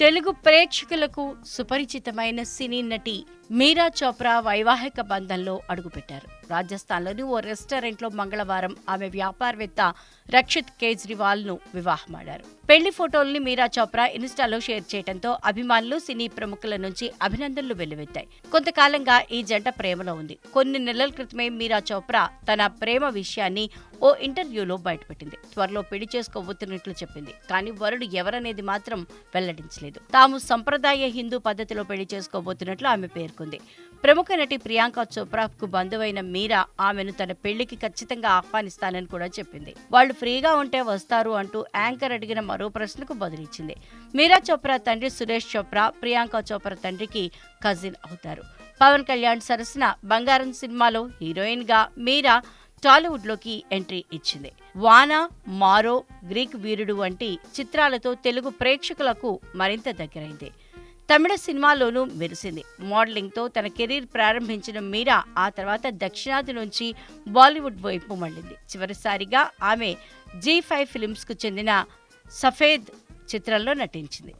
తెలుగు ప్రేక్షకులకు సుపరిచితమైన సినీ నటి మీరా చోప్రా వైవాహిక బంధంలో అడుగుపెట్టారు. రాజస్థాన్లోని ఓ రెస్టారెంట్లో మంగళవారం ఆమె వ్యాపారవేత్త రక్షిత్ కేజ్రీవాల్ను వివాహమాడారు. పెళ్ళి ఫోటోల్ని మీరా చోప్రా ఇన్స్టాలో షేర్ చేయడంతో అభిమానులు సినీ ప్రముఖుల నుంచి అభినందనలు వెల్లువెత్తాయి. కొంతకాలంగా ఈ జంట ప్రేమలో ఉంది. కొన్ని నెలల క్రితమే మీరా చోప్రా తన ప్రేమ విషయాన్ని ఓ ఇంటర్వ్యూలో బయటపెట్టింది. త్వరలో పెళ్ళి చేసుకోబోతున్నట్లు చెప్పింది. కానీ వరుడు ఎవరనేది మాత్రం వెల్లడించలేదు. తాము సంప్రదాయ హిందూ పద్ధతిలో పెళ్ళి చేసుకోబోతున్నట్లు ఆమె పేర్కొంది ప్రముఖ నటి ప్రియాంక చోప్రాకు బంధువైన మీరా ఆమెను తన పెళ్ళికి ఖచ్చితంగా ఆహ్వానిస్తానని కూడా చెప్పింది. వాళ్ళు ఫ్రీగా ఉంటే వస్తారు అంటూ యాంకర్ అడిగిన మరో ప్రశ్నకు బదులిచ్చింది. మీరా చోప్రా తండ్రి సురేష్ చోప్రా ప్రియాంక చోప్రా తండ్రికి కజిన్ అవుతారు. పవన్ కళ్యాణ్ సరసన బంగారం సినిమాలో హీరోయిన్గా మీరా టాలీవుడ్లోకి ఎంట్రీ ఇచ్చింది. వానా మారో గ్రీక్ వీరుడు వంటి చిత్రాలతో తెలుగు ప్రేక్షకులకు మరింత దగ్గరైంది. తమిళ సినిమాలోనూ మెరిసింది. మోడలింగ్తో తన కెరీర్ ప్రారంభించిన మీరా ఆ తర్వాత దక్షిణాది నుంచి బాలీవుడ్ వైపు మళ్ళింది. చివరిసారిగా ఆమె జీ ఫైవ్ ఫిలిమ్స్కు చెందిన సఫేద్ చిత్రంలో నటించింది.